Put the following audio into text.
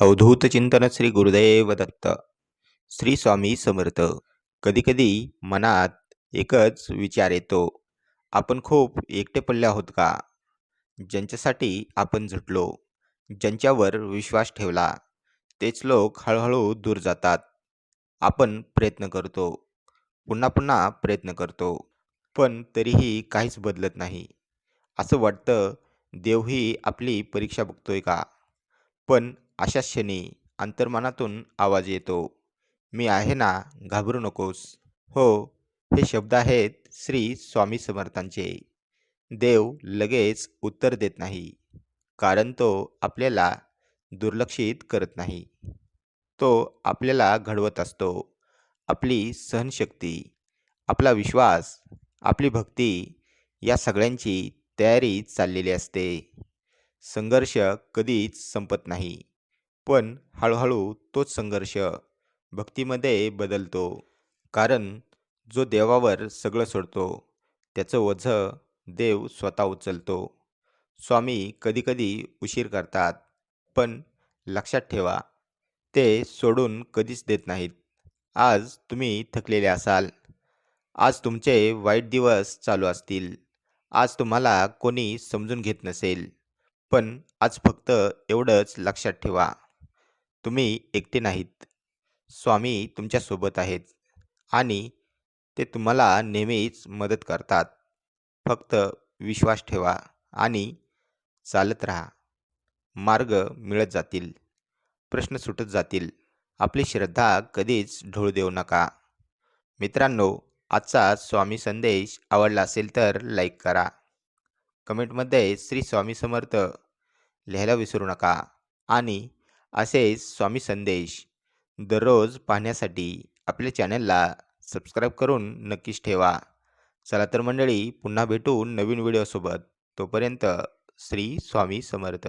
अवधूत चिंतन श्री गुरुदेव दत्त. श्री स्वामी समर्थ. कधीकधी मनात एकच विचार येतो. आपण खूप एकटे पडले आहोत का? ज्यांच्यासाठी आपण झुटलो ज्यांच्यावर विश्वास ठेवला तेच लोक हळूहळू दूर जातात. आपण प्रयत्न करतो. पुन्हा पुन्हा प्रयत्न करतो. पण तरीही काहीच बदलत नाही. असं वाटतं देवही आपली परीक्षा बघतोय का? पण अशा क्षणी अंतर्मनातून आवाज येतो. मी आहे ना घाबरू नकोस. हो हे शब्द आहेत श्री स्वामी समर्थांचे. देव लगेच उत्तर देत नाही कारण तो आपल्याला दुर्लक्षित करत नाही. तो आपल्याला घडवत असतो. आपली सहनशक्ती आपला विश्वास आपली भक्ती या सगळ्यांची तयारी चाललेली असते. संघर्ष कधीच संपत नाही. पण हळूहळू तोच संघर्ष भक्तीमध्ये बदलतो. कारण जो देवावर सगळं सोडतो त्याचं ओझं देव स्वतः उचलतो. स्वामी कधीकधी उशीर करतात पण लक्षात ठेवा ते सोडून कधीच देत नाहीत. आज तुम्ही थकलेले असाल. आज तुमचे वाईट दिवस चालू असतील. आज तुम्हाला कोणी समजून घेत नसेल. पण आज फक्त एवढंच लक्षात ठेवा. तुम्ही एकटे नाहीत. स्वामी तुमच्यासोबत आहेत आणि ते तुम्हाला नेहमीच मदत करतात. फक्त विश्वास ठेवा आणि चालत राहा. मार्ग मिळत जातील. प्रश्न सुटत जातील. आपली श्रद्धा कधीच ढोळ देऊ नका. मित्रांनो आजचा स्वामी संदेश आवडला असेल तर लाईक करा. कमेंटमध्ये श्री स्वामी समर्थ लिहायला विसरू नका आणि असेच स्वामी संदेश दररोज पाहण्यासाठी आपल्या चॅनलला सबस्क्राईब करून नक्कीच ठेवा. चला तर मंडळी पुन्हा भेटू नवीन व्हिडिओसोबत. तोपर्यंत श्री स्वामी समर्थ.